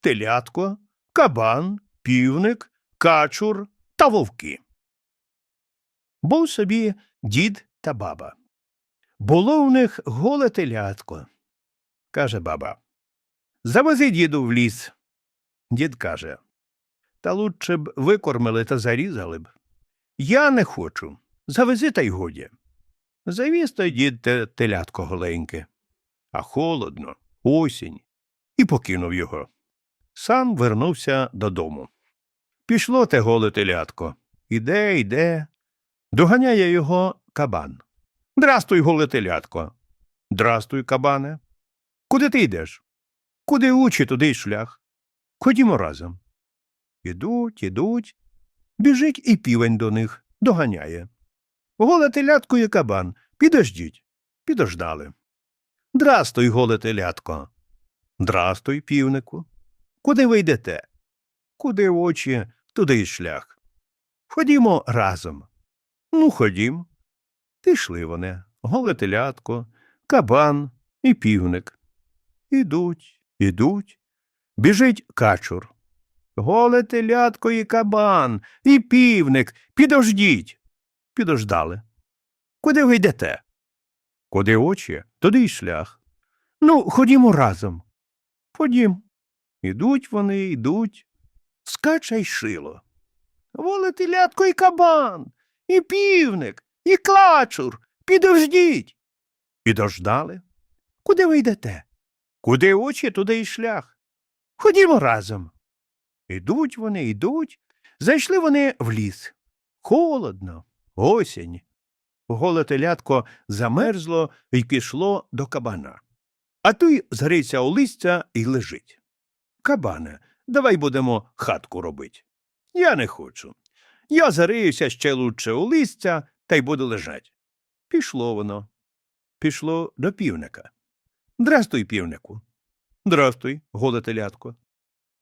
телятко, кабан, півник, качур та вовки. Був собі дід та баба. Було в них голе телятко. Каже баба. Завези діду в ліс. Дід каже. Та лучше б викормили та зарізали б. Я не хочу. Завези та й годі. Завіз той дід те телятко голеньке. А холодно, осінь, і покинув його. Сам вернувся додому. Пішло те голе телятко. Іде, йде. Доганяє його кабан. Здрастуй, голе телятко. Здрастуй, кабане. Куди ти йдеш? Куди очі, туди й шлях. Ходімо разом. Ідуть, ідуть. Біжить і півень до них, доганяє. Голе телятко і кабан. Підождіть. Підождали. Здрастуй, голе телятко. Здрастуй, півнику. Куди ви йдете? Куди очі, туди й шлях. Ходімо разом. Ну, ходім. Пішли вони, голе телятко, кабан і півник. Ідуть, ідуть. Біжить качур. Голе телятко і кабан, і півник. Підождіть. Підождали. Куди ви йдете? Куди очі, туди й шлях. Ну, ходімо разом. Ходім. Ідуть вони, йдуть. Скача й шило. Воле телятко і кабан, і півник, і клачур. Підождіть. Підождали. Куди ви йдете? Куди очі, туди й шлях. Ходімо разом. Ідуть вони, йдуть. Зайшли вони в ліс. Холодно, осінь. Голе телятко замерзло і пішло до кабана. А той згриться у листя і лежить. Кабане, давай будемо хатку робить. Я не хочу. Я зариюся ще лучше у листя та й буду лежать. Пішло воно. Пішло до півника. Здрастуй, півнику. Здрастуй, голе телятко.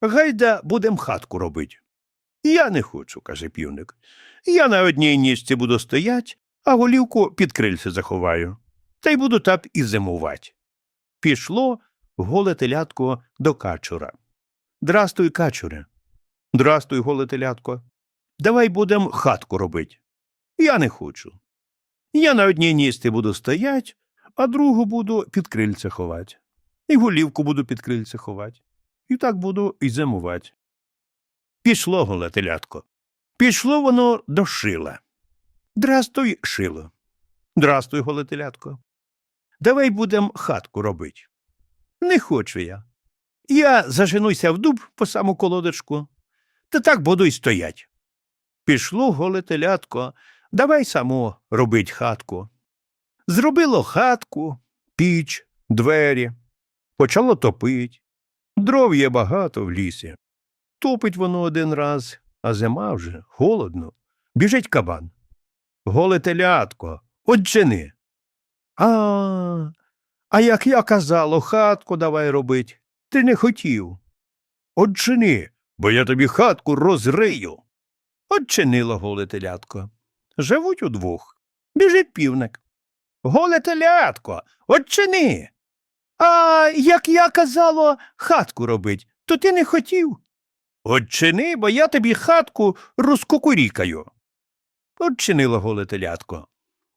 Гайда будем хатку робить. Я не хочу, каже півник. Я на одній ніжці буду стоять, а голівку під крильце заховаю. Та й буду так і зимувати. Пішло голе телятко до качура. Здрастуй, качуре. Здрастуй, голе телятко. Давай будем хатку робить. Я не хочу. Я на одній нісці буду стоять, а другу буду під крильце ховать. І голівку буду під крильце ховать. І так буду і зимувати. Пішло голе телятко. Пішло воно до шила. Здрастуй, шило. Здрастуй, голе телятко. Давай будем хатку робить. Не хочу я. Я заженуся в дуб по саму колодочку, та так буду й стоять. Пішло голе телятко, давай само робить хатку. Зробило хатку, піч, двері, почало топить. Дров є багато в лісі. Топить воно один раз, а зима вже холодно. Біжить кабан. Голе телятко, отчини. А, а як я казало, хатку давай робить. Ти не хотів. Отчини, бо я тобі хатку розрию. Отчинило голе телятко. Живуть удвох. Біжить півник. Голе телятко, отчини. А як я казало, хатку робить, то ти не хотів. Отчини, бо я тобі хатку розкукурікаю. Отчинило голе телятко.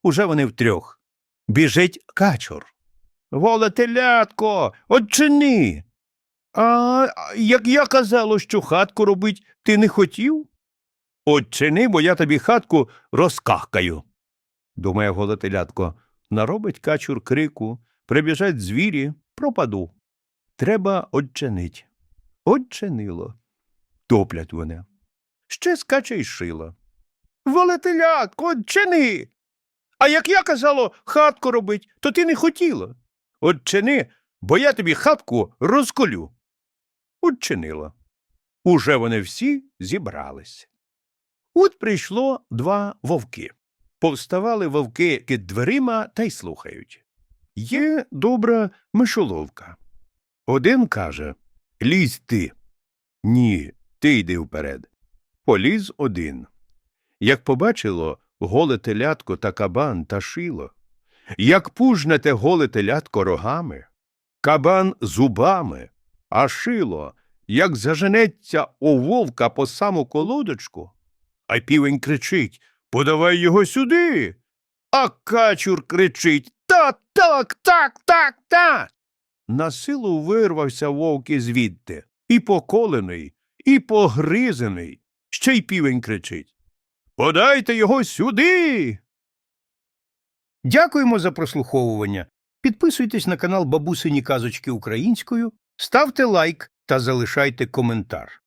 Уже вони втрьох. Біжить качур. Голе телятко, отчини. А як я казало, що хатку робить, ти не хотів? Отчини, бо я тобі хатку розкахкаю. Думає голе наробить качур крику, прибіжать звірі, пропаду. Треба отчинить. Отчинило. Топлять вони. Ще скаче й шила. Волетелятко, отчини. А як я казало, хатку робить, то ти не хотіла. Отчини, бо я тобі хатку розколю. Отчинила. Уже вони всі зібрались. От прийшло два вовки. Повставали вовки під дверима та й слухають. Є добра мишоловка. Один каже Лізь ти. Ні, ти йди вперед. Поліз один. Як побачило голе телятко та кабан та шило, як пужне те голе телятко рогами, кабан зубами, а шило як заженеться у вовка по саму колодочку, а півень кричить Подавай його сюди. А качур кричить Та так, так, так, так. На силу вирвався вовк звідти, і поколений, і погризений. Ще й півень кричить Подайте його сюди. Дякуємо за прослуховування. Підписуйтесь на канал Бабусині Казочки Українською, ставте лайк та залишайте коментар.